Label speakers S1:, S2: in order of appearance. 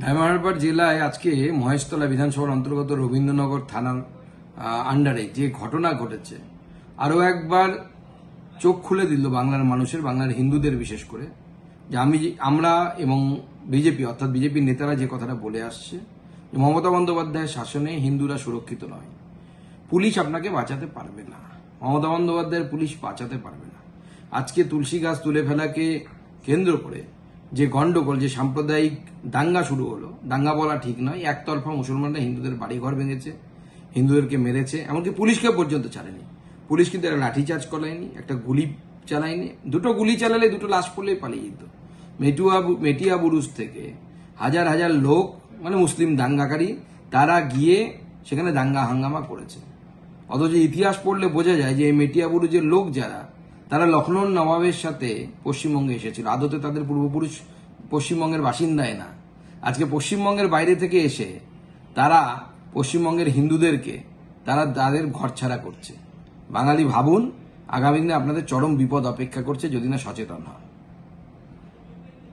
S1: ধাইমারপাড় জেলায় আজকে মহেশতলা বিধানসভার অন্তর্গত রবীন্দ্রনগর থানার আন্ডারে যে ঘটনা ঘটেছে, আরও একবার চোখ খুলে দিল বাংলার মানুষের, বাংলার হিন্দুদের বিশেষ করে, যে আমি, আমরা এবং বিজেপি, অর্থাৎ বিজেপির নেতারা যে কথাটা বলে আসছে, যে মমতা বন্দ্যোপাধ্যায়ের শাসনে হিন্দুরা সুরক্ষিত নয়। পুলিশ আপনাকে বাঁচাতে পারবে না। মমতা বন্দ্যোপাধ্যায়ের পুলিশ বাঁচাতে পারবে না। আজকে তুলসী গাছ তুলে ফেলাকে কেন্দ্র করে যে গন্ডগোল, যে সাম্প্রদায়িক দাঙ্গা শুরু হলো, দাঙ্গা বলা ঠিক নয়। একতরফা মুসলমানরা হিন্দুদের বাড়িঘর ভেঙেছে, হিন্দুদেরকে মেরেছে, এমনকি পুলিশকে পর্যন্ত ছাড়েনি। পুলিশ কিন্তু একটা লাঠিচার্জ করায়নি, একটা গুলি চালায়নি। দুটো গুলি চালালে দুটো লাশ পড়লেই পালিয়ে যেত। মেটুয়া মেটিয়া বুরুজ থেকে হাজার হাজার লোক মানে মুসলিম দাঙ্গাকারী, তারা গিয়ে সেখানে দাঙ্গা হাঙ্গামা করেছে। অথচ ইতিহাস পড়লে বোঝা যায় যে এই মেটিয়া বুরুজের লোক যারা তারা লখনৌর নবাবের সাথে পশ্চিমবঙ্গে এসেছিল। আদতে তাদের পূর্বপুরুষ পশ্চিমবঙ্গের বাসিন্দায় না। আজকে পশ্চিমবঙ্গের বাইরে থেকে এসে তারা পশ্চিমবঙ্গের হিন্দুদেরকে, তারা তাদের ঘরছাড়া করছে। বাঙালি ভাবুন, আগামী দিনে আপনাদের চরম বিপদ অপেক্ষা করছে, যদি না সচেতন হন।